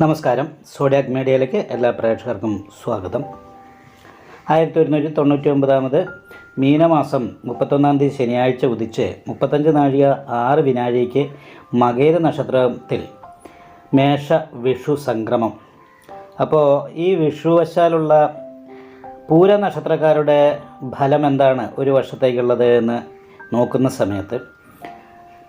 നമസ്കാരം. സോഡിയാക് മീഡിയയിലേക്ക് എല്ലാ പ്രേക്ഷകർക്കും സ്വാഗതം. ആയിരത്തി ഒരുന്നൂറ്റി തൊണ്ണൂറ്റി ഒമ്പതാമത് മീനമാസം മുപ്പത്തൊന്നാം തീയതി ശനിയാഴ്ച ഉദിച്ച് മുപ്പത്തഞ്ച് നാഴിക ആറ് വിനാഴിക്ക് മകേര നക്ഷത്രത്തിൽ മേഷ വിഷു സംക്രമം. അപ്പോൾ ഈ വിഷുവശാലുള്ള പൂര നക്ഷത്രക്കാരുടെ ഫലം എന്താണ് ഒരു വർഷത്തേക്കുള്ളത് എന്ന് നോക്കുന്ന സമയത്ത്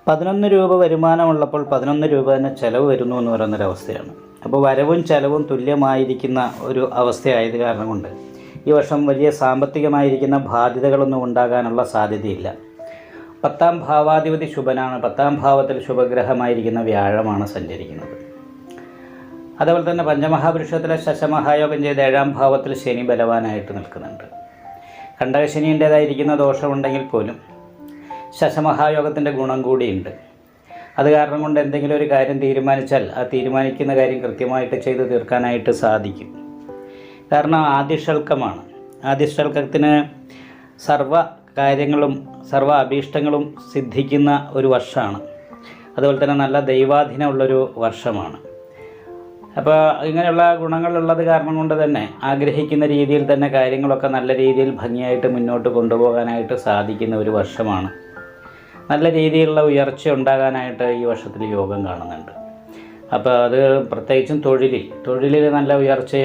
പതിനൊന്ന് രൂപ വരുമാനമുള്ളപ്പോൾ പതിനൊന്ന് രൂപ തന്നെ ചിലവ് വരുന്നു എന്ന് പറയുന്നൊരവസ്ഥയാണ്. അപ്പോൾ വരവും ചെലവും തുല്യമായിരിക്കുന്ന ഒരു അവസ്ഥയായത് കാരണം കൊണ്ട് ഈ വർഷം വലിയ സാമ്പത്തികമായിരിക്കുന്ന ബാധ്യതകളൊന്നും ഉണ്ടാകാനുള്ള സാധ്യതയില്ല. പത്താം ഭാവാധിപതി ശുഭനാണ്. പത്താം ഭാവത്തിൽ ശുഭഗ്രഹമായിരിക്കുന്ന വ്യാഴമാണ് സഞ്ചരിക്കുന്നത്. അതുപോലെ തന്നെ പഞ്ചമഹാപുരുഷത്തിലെ ശശമഹായോഗം ചെയ്ത് ഏഴാം ഭാവത്തിൽ ശനി ബലവാനായിട്ട് നിൽക്കുന്നുണ്ട്. കണ്ടകശനിന്റേതായിരിക്കുന്ന ദോഷമുണ്ടെങ്കിൽ പോലും ശശമഹായോഗത്തിന്റെ ഗുണം കൂടിയുണ്ട്. അത് കാരണം കൊണ്ട് എന്തെങ്കിലും ഒരു കാര്യം തീരുമാനിച്ചാൽ ആ തീരുമാനിക്കുന്ന കാര്യം കൃത്യമായിട്ട് ചെയ്ത് തീർക്കാനായിട്ട് സാധിക്കും. കാരണം ആദിഷൽക്കമാണ് ആദിഷൽക്കത്തിന് സർവ കാര്യങ്ങളും സർവ അഭീഷ്ടങ്ങളും സിദ്ധിക്കുന്ന ഒരു വർഷമാണ്. അതുപോലെ തന്നെ നല്ല ദൈവാധീനമുള്ളൊരു വർഷമാണ്. അപ്പോൾ ഇങ്ങനെയുള്ള ഗുണങ്ങളുള്ളത് കാരണം കൊണ്ട് തന്നെ ആഗ്രഹിക്കുന്ന രീതിയിൽ തന്നെ കാര്യങ്ങളൊക്കെ നല്ല രീതിയിൽ ഭംഗിയായിട്ട് മുന്നോട്ട് കൊണ്ടുപോകാനായിട്ട് സാധിക്കുന്ന ഒരു വർഷമാണ്. നല്ല രീതിയിലുള്ള ഉയർച്ച ഉണ്ടാകാനായിട്ട് ഈ വർഷത്തിൽ യോഗം കാണുന്നുണ്ട്. അപ്പോൾ അത് പ്രത്യേകിച്ചും തൊഴിലിൽ തൊഴിലിൽ നല്ല ഉയർച്ച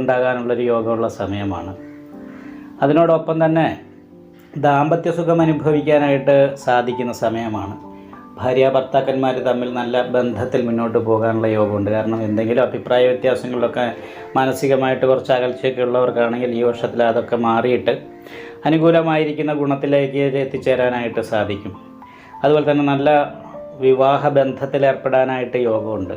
ഉണ്ടാകാനുള്ളൊരു യോഗമുള്ള സമയമാണ്. അതിനോടൊപ്പം തന്നെ ദാമ്പത്യ സുഖം അനുഭവിക്കാനായിട്ട് സാധിക്കുന്ന സമയമാണ്. ഭാര്യ ഭർത്താക്കന്മാർ തമ്മിൽ നല്ല ബന്ധത്തിൽ മുന്നോട്ട് പോകാനുള്ള യോഗമുണ്ട്. കാരണം എന്തെങ്കിലും അഭിപ്രായ വ്യത്യാസങ്ങളിലൊക്കെ മാനസികമായിട്ട് കുറച്ച് അകൽച്ചയൊക്കെ ഉള്ളവർക്കാണെങ്കിൽ ഈ വർഷത്തിൽ അതൊക്കെ മാറിയിട്ട് അനുകൂലമായിരിക്കുന്ന ഗുണത്തിലേക്ക് എത്തിച്ചേരാനായിട്ട് സാധിക്കും. അതുപോലെ തന്നെ നല്ല വിവാഹ ബന്ധത്തിൽ ഏർപ്പെടാനായിട്ട് യോഗമുണ്ട്.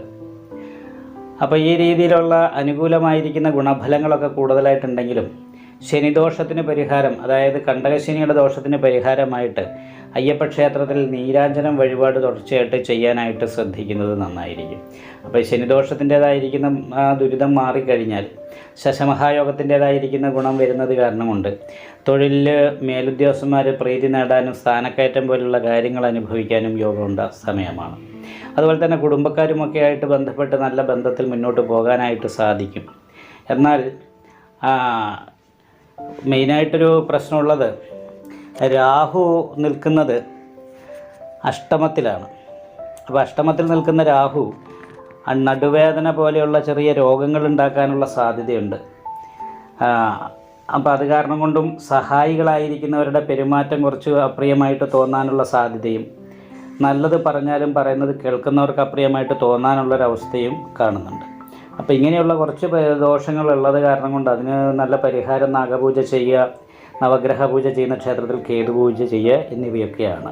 അപ്പോൾ ഈ രീതിയിലുള്ള അനുകൂലമായിരിക്കുന്ന ഗുണഫലങ്ങളൊക്കെ കൂടുതലായിട്ടുണ്ടെങ്കിലും ശനിദോഷത്തിന് പരിഹാരം അതായത് കണ്ടകശനിയുടെ ദോഷത്തിന് പരിഹാരമായിട്ട് അയ്യപ്പ ക്ഷേത്രത്തിൽ നീരാഞ്ജനം വഴിപാട് തുടർച്ചയായിട്ട് ചെയ്യാനായിട്ട് ശ്രദ്ധിക്കുന്നത് നന്നായിരിക്കും. അപ്പോൾ ശനിദോഷത്തിന്റേതായിരിക്കുന്ന ദുരിതം മാറിക്കഴിഞ്ഞാൽ ശശമഹായോഗത്തിന്റേതായിരിക്കുന്ന ഗുണം വരുന്നത് കാരണം കൊണ്ട് മേലുദ്യോഗസ്ഥന്മാർ പ്രീതി നേടാനും സ്ഥാനക്കയറ്റം പോലുള്ള കാര്യങ്ങൾ അനുഭവിക്കാനും യോഗമുണ്ട സമയമാണ്. അതുപോലെ തന്നെ കുടുംബക്കാരുമൊക്കെ ആയിട്ട് ബന്ധപ്പെട്ട് നല്ല ബന്ധത്തിൽ മുന്നോട്ട് പോകാനായിട്ട് സാധിക്കും. എന്നാൽ മെയിനായിട്ടൊരു പ്രശ്നമുള്ളത് രാഹു നിൽക്കുന്നത് അഷ്ടമത്തിലാണ്. അപ്പോൾ അഷ്ടമത്തിൽ നിൽക്കുന്ന രാഹു നടുവേദന പോലെയുള്ള ചെറിയ രോഗങ്ങൾ ഉണ്ടാക്കാനുള്ള സാധ്യതയുണ്ട്. അപ്പോൾ അത് കാരണം കൊണ്ടും സഹായികളായിരിക്കുന്നവരുടെ പെരുമാറ്റം കുറച്ച് അപ്രിയമായിട്ട് തോന്നാനുള്ള സാധ്യതയും നല്ലത് പറഞ്ഞാലും പറയുന്നത് കേൾക്കുന്നവർക്ക് അപ്രിയമായിട്ട് തോന്നാനുള്ളൊരവസ്ഥയും കാണുന്നുണ്ട്. അപ്പോൾ ഇങ്ങനെയുള്ള കുറച്ച് ദോഷങ്ങളുള്ളത് കാരണം കൊണ്ട് അതിന് നല്ല പരിഹാരം നാഗപൂജ ചെയ്യുക നവഗ്രഹ പൂജ ചെയ്യുന്ന ക്ഷേത്രത്തിൽ കേതുപൂജ ചെയ്യുക എന്നിവയൊക്കെയാണ്.